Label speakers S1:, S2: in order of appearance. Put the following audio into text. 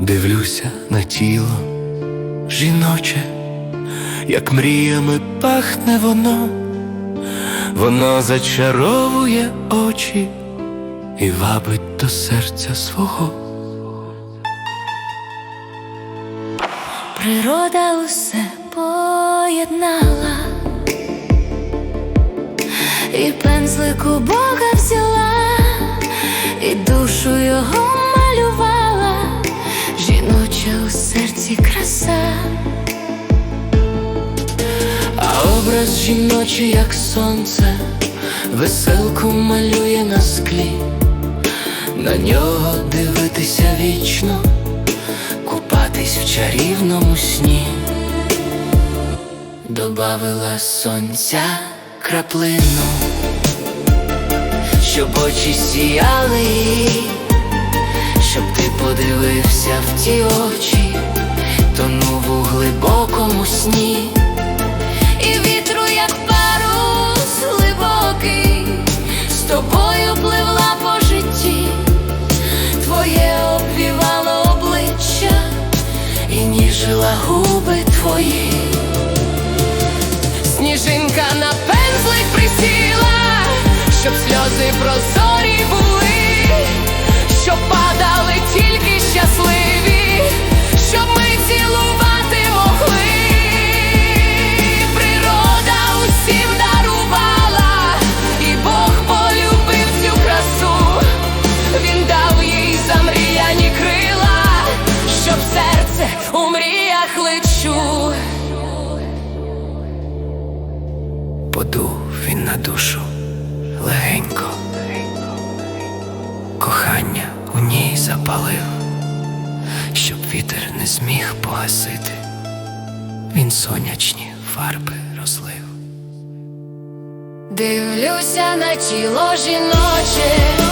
S1: Дивлюся на тіло жіноче, як мріями пахне воно, воно зачаровує очі і вабить до серця свого.
S2: Природа усе поєднала, і пензлик у Бога взяла, і душу його малювала, серці краса,
S1: А образ жіночий, як сонце, веселку малює на склі, на нього дивитися вічно, купатись в чарівному сні, добавила сонця краплину, щоб очі сіяли, щоб ти подивився в ті очі,
S2: твої.
S1: Сніжинка на пензлик присіла, щоб сльози прозорі Подув він на душу. Легенько, кохання у ній запалив, щоб вітер не зміг погасити, він сонячні фарби розлив.
S2: Дивлюся на тіло жіноче,